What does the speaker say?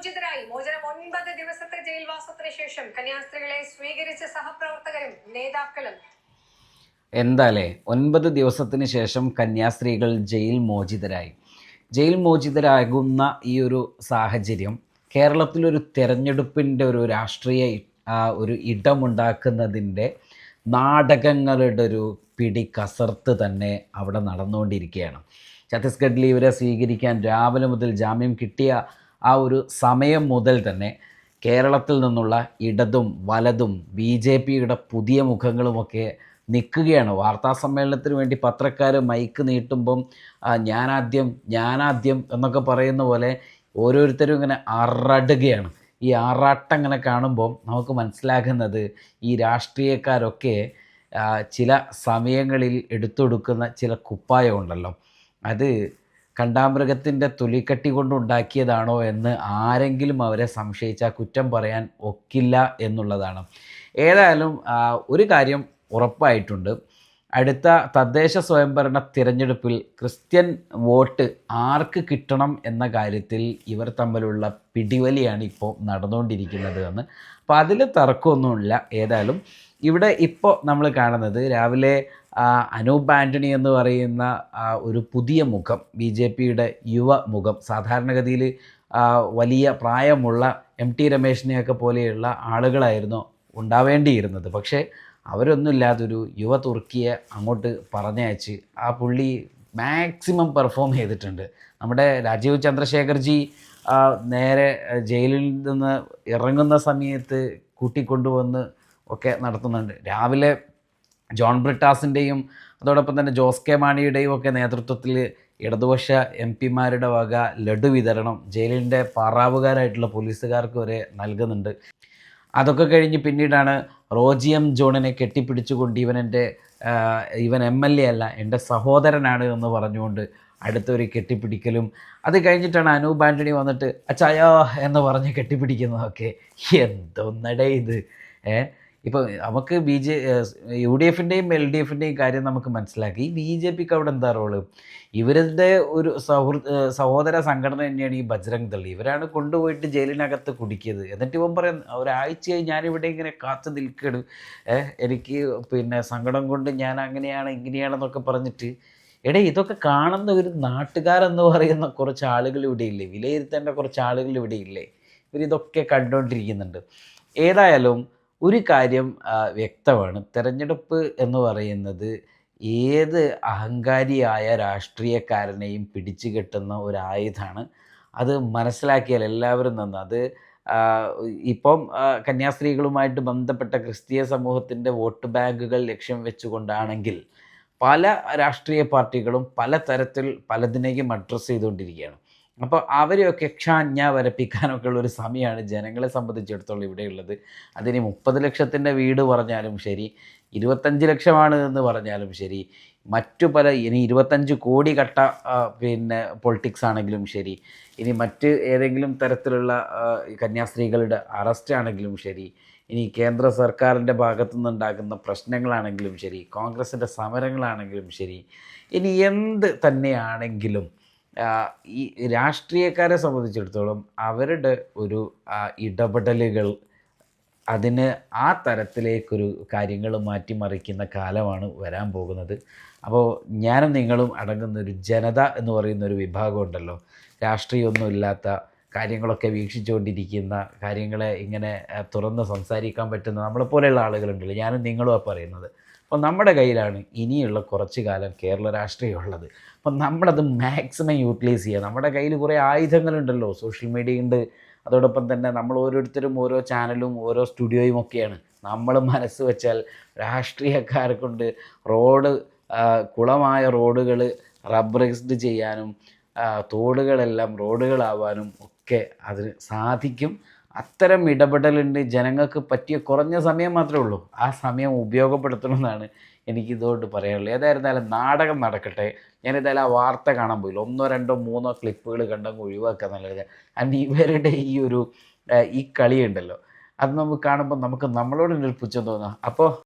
മോചിതരായി. മോചനം ഒൻപത് ദിവസത്തെ ജയിൽവാസത്തിന് ശേഷം കന്യാസ്ത്രീകളെ സ്വീകരിച്ച സഹപ്രവർത്തകരും നേതാക്കളും. എന്താലേ? ഒൻപത് ദിവസത്തിന് ശേഷം കന്യാസ്ത്രീകൾ ജയിൽ മോചിതരായി. ജയിൽ മോചിതരാകുന്ന ഈ ഒരു സാഹചര്യം കേരളത്തിലൊരു തെരഞ്ഞെടുപ്പിന്റെ ഒരു രാഷ്ട്രീയ ഒരു ഇടമുണ്ടാക്കുന്നതിന്റെ നാടകങ്ങളുടെ ഒരു പിടി കസർത്ത് തന്നെ അവിടെ നടന്നുകൊണ്ടിരിക്കുകയാണ്. ഛത്തീസ്ഗഡിൽ ഇവരെ സ്വീകരിക്കാൻ രാവിലെ മുതൽ ജാമ്യം കിട്ടിയ ആ ഒരു സമയം മുതൽ തന്നെ കേരളത്തിൽ നിന്നുള്ള ഇടതും വലതും ബി ജെ പിയുടെ പുതിയ മുഖങ്ങളുമൊക്കെ നിൽക്കുകയാണ്. വാർത്താ സമ്മേളനത്തിന് വേണ്ടി പത്രക്കാർ മൈക്ക് നീട്ടുമ്പം ഞാനാദ്യം ഞാനാദ്യം എന്നൊക്കെ പറയുന്ന പോലെ ഓരോരുത്തരും ഇങ്ങനെ അറടുകയാണ്. ഈ ആറാട്ടം ഇങ്ങനെ കാണുമ്പോൾ നമുക്ക് മനസ്സിലാകുന്നത് ഈ രാഷ്ട്രീയക്കാരൊക്കെ ചില സമയങ്ങളിൽ എടുത്തു കൊടുക്കുന്ന ചില കുപ്പായമുണ്ടല്ലോ അത് കണ്ടാമൃഗത്തിന്റെ തൊലിക്കട്ടി കൊണ്ടുണ്ടാക്കിയതാണോ എന്ന് ആരെങ്കിലും അവരെ സംശയിച്ചാൽ കുറ്റം പറയാൻ ഒക്കില്ല എന്നുള്ളതാണ്. ഏതായാലും ഒരു കാര്യം ഉറപ്പായിട്ടുണ്ട്. അടുത്ത തദ്ദേശ സ്വയംഭരണ തിരഞ്ഞെടുപ്പിൽ ക്രിസ്ത്യൻ വോട്ട് ആർക്ക് കിട്ടണം എന്ന കാര്യത്തിൽ ഇവർ തമ്മിലുള്ള പിടിവലിയാണ് ഇപ്പോൾ നടന്നുകൊണ്ടിരിക്കുന്നത് എന്ന്. അപ്പോൾ അതിൽ തർക്കമൊന്നുമില്ല. ഏതായാലും ഇവിടെ ഇപ്പോൾ നമ്മൾ കാണുന്നത് രാവിലെ അനൂപ് ആന്റണി എന്ന് പറയുന്ന ഒരു പുതിയ മുഖം ബി ജെ പിയുടെ യുവ മുഖം. സാധാരണഗതിയിൽ വലിയ പ്രായമുള്ള എം ടി രമേശിനെയൊക്കെ പോലെയുള്ള ആളുകളായിരുന്നു ഉണ്ടാവേണ്ടിയിരുന്നത്. പക്ഷേ അവരൊന്നുമില്ലാതൊരു യുവ തുർക്കിയെ അങ്ങോട്ട് പറഞ്ഞയച്ച് ആ പുള്ളി മാക്സിമം പെർഫോം ചെയ്തിട്ടുണ്ട്. നമ്മുടെ രാജീവ് ചന്ദ്രശേഖർജി നേരെ ജയിലിൽ നിന്ന് ഇറങ്ങുന്ന സമയത്ത് കൂട്ടിക്കൊണ്ടുവന്ന് ഒക്കെ നടത്തുന്നുണ്ട്. രാവിലെ ജോൺ ബ്രിട്ടാസിന്റെയും അതോടൊപ്പം തന്നെ ജോസ് കെ മാണിയുടെയും ഒക്കെ നേതൃത്വത്തിൽ ഇടതുപക്ഷ എം പിമാരുടെ വക ലഡു വിതരണം ജയിലിന്റെ പാറാവുകാരായിട്ടുള്ള പോലീസുകാർക്ക് വരെ നൽകുന്നുണ്ട്. അതൊക്കെ കഴിഞ്ഞ് പിന്നീടാണ് റോജിയം ജോണിനെ കെട്ടിപ്പിടിച്ചുകൊണ്ട് ഇവൻ എന്റെ ഇവൻ എം എൽ എ അല്ല എന്റെ സഹോദരനാണ് എന്ന് പറഞ്ഞുകൊണ്ട് അടുത്തൊരു കെട്ടിപ്പിടിക്കലും. അത് കഴിഞ്ഞിട്ടാണ് അനൂപ് ആന്റണി വന്നിട്ട് അച്ഛായോ എന്ന് പറഞ്ഞ് കെട്ടിപ്പിടിക്കുന്നതൊക്കെ. എന്തൊന്നടേ ഇത്. ഏ? ഇപ്പോൾ നമുക്ക് ബി ജെ യു ഡി എഫിന്റെയും എൽ ഡി എഫിന്റെയും കാര്യം നമുക്ക് മനസ്സിലാക്കി. ബി ജെ പിക്ക് അവിടെ എന്താ റോൾ? ഇവരുടെ ഒരു സൗഹൃദ സഹോദര സംഘടന തന്നെയാണ് ഈ ബജ്രംഗ് ദൾ ഇവരാണ് കൊണ്ടുപോയിട്ട് ജയിലിനകത്ത് കുടിക്കിയത്. എന്നിട്ട് ഇവൻ പറയാൻ ഒരാഴ്ചയായി ഞാനിവിടെ ഇങ്ങനെ കാത്തു നിൽക്കണം. എനിക്ക് പിന്നെ സങ്കടം കൊണ്ട് ഞാൻ അങ്ങനെയാണ് ഇങ്ങനെയാണെന്നൊക്കെ പറഞ്ഞിട്ട്. എടേ ഇതൊക്കെ കാണുന്ന ഒരു നാട്ടുകാരെന്ന് പറയുന്ന കുറച്ച് ആളുകൾ ഇവിടെ ഇല്ലേ? വിലയിരുത്തേണ്ട കുറച്ച് ആളുകൾ ഇവിടെ ഇല്ലേ? ഇവരിതൊക്കെ കണ്ടുകൊണ്ടിരിക്കുന്നുണ്ട് ഏതായാലും ഒരു കാര്യം വ്യക്തമാണ്. തെരഞ്ഞെടുപ്പ് എന്ന് പറയുന്നത് ഏത് അഹങ്കാരിയായ രാഷ്ട്രീയക്കാരനെയും പിടിച്ചു കെട്ടുന്ന ഒരു അത് മനസ്സിലാക്കിയാൽ എല്ലാവരും നന്ന്. അത് ഇപ്പം കന്യാസ്ത്രീകളുമായിട്ട് ബന്ധപ്പെട്ട ക്രിസ്തീയ സമൂഹത്തിന്റെ വോട്ട് ബാങ്കുകൾ ലക്ഷ്യം വെച്ചുകൊണ്ടാണെങ്കിൽ പല രാഷ്ട്രീയ പാർട്ടികളും പല തരത്തിൽ പലതിനെയും അഡ്രസ്സ് ചെയ്തുകൊണ്ടിരിക്കുകയാണ്. അപ്പോൾ അവരെയൊക്കെ ക്ഷാഞ്ഞ വരപ്പിക്കാനൊക്കെ ഉള്ള ഒരു സമയമാണ് ജനങ്ങളെ സംബന്ധിച്ചിടത്തോളം ഇവിടെയുള്ളത്. അതിന് മുപ്പത് ലക്ഷത്തിന്റെ വീട് പറഞ്ഞാലും ശരി ഇരുപത്തഞ്ച് ലക്ഷമാണ് എന്ന് പറഞ്ഞാലും ശരി മറ്റു പല ഇനി ഇരുപത്തഞ്ച് കോടി കട്ട പിന്നെ പൊളിറ്റിക്സ് ആണെങ്കിലും ശരി ഇനി മറ്റ് ഏതെങ്കിലും തരത്തിലുള്ള കന്യാസ്ത്രീകളുടെ അറസ്റ്റ് ആണെങ്കിലും ശരി ഇനി കേന്ദ്ര സർക്കാരിന്റെ ഭാഗത്തു നിന്നുണ്ടാകുന്ന പ്രശ്നങ്ങളാണെങ്കിലും ശരി കോൺഗ്രസിന്റെ സമരങ്ങളാണെങ്കിലും ശരി ഇനി എന്ത് തന്നെയാണെങ്കിലും ഈ രാഷ്ട്രീയക്കാരെ സംബന്ധിച്ചിടത്തോളം അവരുടെ ഒരു ഇടപെടലുകൾ അതിന് ആ തരത്തിലേക്കൊരു കാര്യങ്ങൾ മാറ്റിമറിക്കുന്ന കാലമാണ് വരാൻ പോകുന്നത്. അപ്പോൾ ഞാനും നിങ്ങളും അടങ്ങുന്ന ഒരു ജനത എന്ന് പറയുന്ന ഒരു വിഭാഗമുണ്ടല്ലോ രാഷ്ട്രീയമൊന്നുമില്ലാത്ത കാര്യങ്ങളൊക്കെ വീക്ഷിച്ചുകൊണ്ടിരിക്കുന്ന കാര്യങ്ങളെ ഇങ്ങനെ തുറന്ന് സംസാരിക്കാൻ പറ്റുന്ന നമ്മളെപ്പോലെയുള്ള ആളുകളുണ്ടല്ലോ. ഞാനും നിങ്ങളും ആ പറയുന്നത്. അപ്പോൾ നമ്മുടെ കയ്യിലാണ് ഇനിയുള്ള കുറച്ച് കാലം കേരള രാഷ്ട്രീയം ഉള്ളത് അപ്പം നമ്മളത് മാക്സിമം യൂട്ടിലൈസ് ചെയ്യുക നമ്മുടെ കയ്യിൽ കുറേ ആയുധങ്ങളുണ്ടല്ലോ. സോഷ്യൽ മീഡിയ ഉണ്ട്. അതോടൊപ്പം തന്നെ നമ്മൾ ഓരോരുത്തരും ഓരോ ചാനലും ഓരോ സ്റ്റുഡിയോയും ഒക്കെയാണ്. നമ്മൾ മനസ്സ് വെച്ചാൽ രാഷ്ട്രീയക്കാരെ കൊണ്ട് റോഡ് കുളമായ റോഡുകൾ റബ്ബറൈസ്ഡ് ചെയ്യാനും തോടുകളെല്ലാം റോഡുകളാവാനും ഒക്കെ അതിന് സാധിക്കും. അത്തരം ഇടപെടലുണ്ട്. ജനങ്ങൾക്ക് പറ്റിയ കുറഞ്ഞ സമയം മാത്രമേ ഉള്ളൂ. ആ സമയം ഉപയോഗപ്പെടുത്തണമെന്നാണ് എനിക്ക് ഇതുകൊണ്ട് പറയാനുള്ളത്. ഏതായിരുന്നാലും നാടകം നടക്കട്ടെ. ഞാൻ ഏതായാലും ആ വാർത്ത കാണാൻ പോയില്ല. ഒന്നോ രണ്ടോ മൂന്നോ ക്ലിപ്പുകൾ കണ്ടങ്ങ് ഒഴിവാക്കുക നല്ലത് കാരണം ഇവരുടെ ഈ ഒരു ഈ കളിയുണ്ടല്ലോ. അത് നമുക്ക് കാണുമ്പോൾ നമുക്ക് നമ്മളോട് ഒരു തോന്നാം. അപ്പോൾ